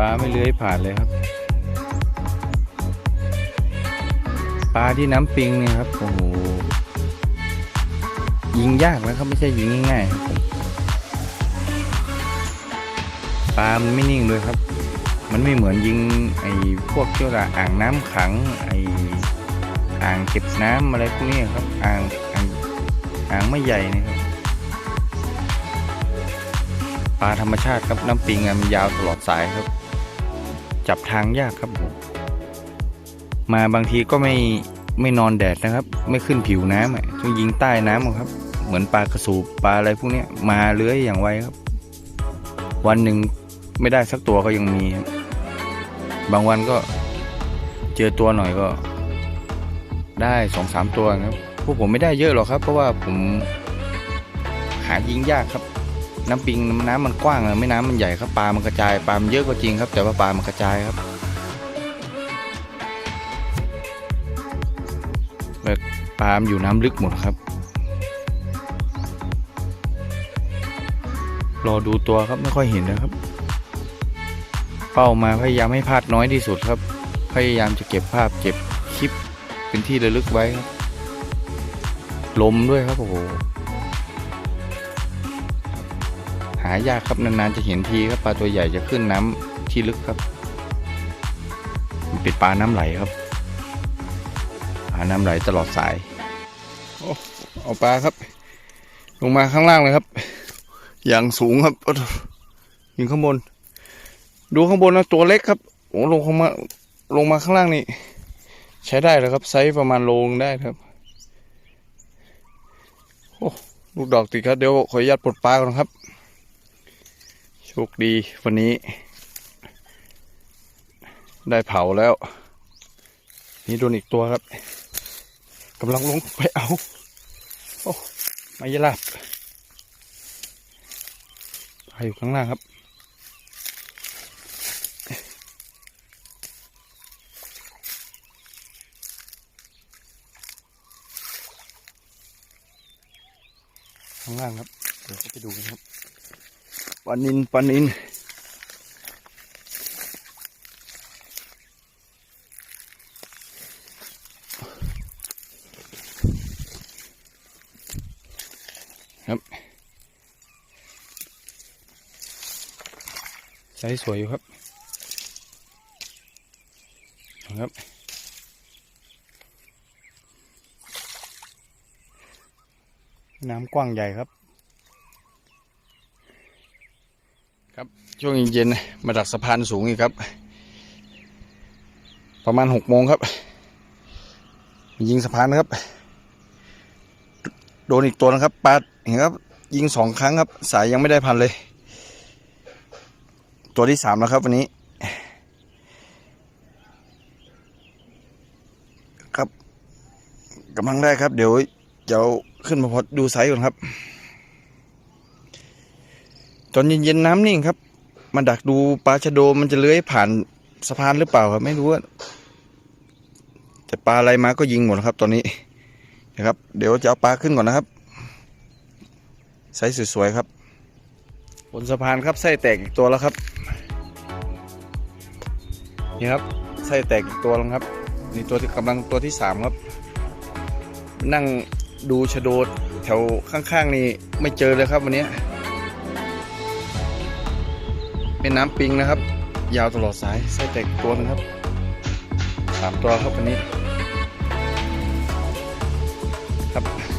ลาไม่เลื้อยผ่านเลยครับ ปลาที่น้ำปิงเนี่ยครับโอ้โหยิงยากนะครับไม่ใช่ยิงง่ายๆปลามันไม่นิ่งเลยครับ มันไม่เหมือนยิงไอ้พวกที่ว่าอ่างน้ำขังไอ้อ่างเก็บน้ำอะไรพวกนี้ครับอ่างอ่างอ่างไม่ใหญ่นะครับปลาธรรมชาติครับน้ำปิงมันยาวตลอดสายครับ จับทางยากครับผมมาบางทีก็ไม่ไม่นอนแดดนะครับ ไม่ขึ้นผิวน้ำอะต้องยิงใต้น้ำครับ เหมือนปลากระสูบปลาอะไรพวกนี้มาเลื้อยอย่างไวครับ วันหนึ่งไม่ได้สักตัวก็ยังมี บางวันก็เจอตัวหน่อยก็ ได้สองสามตัวครับพวกผมไม่ได้เยอะหรอกครับ เพราะว่าผมหายิงยากครับ น้ำปิงน้ำมันกว้างอะไม่น้ำมันใหญ่ครับปลา มันกระจายปลา มันเยอะก็จริงครับ แต่ว่าปลา มันกระจายครับแบบปลา มันอยู่น้ำลึกหมดครับ รอดูตัวครับไม่ค่อยเห็นนะครับ เป้ามาพยายามให้พลาดน้อยที่สุดครับ พยายามจะเก็บภาพเก็บคลิปเป็นที่ระลึกไว้ครับ ลมด้วยครับโอ้โหายากครับนานๆจะเห็นทีครับปลาตัวใหญ่จะขึ้นน้ำที่ลึกครับเป็นปลาน้ำไหลครับปลาน้ำไหลตลอดสายโอ้เอาปลาครับ ลงมาข้างล่างเลยครับ อย่างสูงครับยิงข้างบน ดูข้างบนนะตัวเล็กครับโอ้ลงมาลงมาข้างล่างนี่ใช้ได้แล้วครับไซส์ประมาณโลงได้ครับโอ้ลูกดอกติดครับเดี๋ยวขออนุญาตปลดปลาก่อนครับ โชคดีวันนี้ ได้เผาแล้ว นี่โดนอีกตัวครับกำลังลงไปเอา โอ้ไม่ยลาบปลาอยู่ข้างล่างครับข้างล่างครับ เดี๋ยวเขาไปดูกันครับ ปลานินปลานินครับใช้สวยอยู่ครับครับน้ำกว้างใหญ่ครับ ครับช่วงเย็นๆมาดักสะพานสูงอีกครับ ประมาณหกโมงครับยิงสะพานครับ โดนอีกตัวนะครับปาดเห็นครับ ยิงสองครั้งครับ สายยังไม่ได้พันเลย ตัวที่สามแล้วครับ วันนี้ ครับกำลังได้ครับ เดี๋ยวจะเอาขึ้นมาพอดูไซส์ก่อนครับ ตอนเย็นๆน้ำนิ่งครับ มาดักดูปลาชะโดมันจะเลื้อยผ่านสะพานหรือเปล่าครับ ไม่รู้ว่าแต่ปลาอะไรมาก็ยิงหมดครับ ตอนนี้นะครับ เดี๋ยวจะเอาปลาขึ้นก่อนนะครับไซส์สวยๆครับ บนสะพานครับไส้แตกอีกตัวแล้วครับนี่ครับไส้แตกอีกตัวแล้วครับนี่ตัวที่กำลังตัวที่สามครับ นั่งดูชะโดแถวข้างๆนี่ไม่เจอเลยครับวันนี้ เป็นน้ำปิงนะครับ ยาวตลอดสายไส้แตกตัวนึงครับสามตัวครับวันนี้ ครับ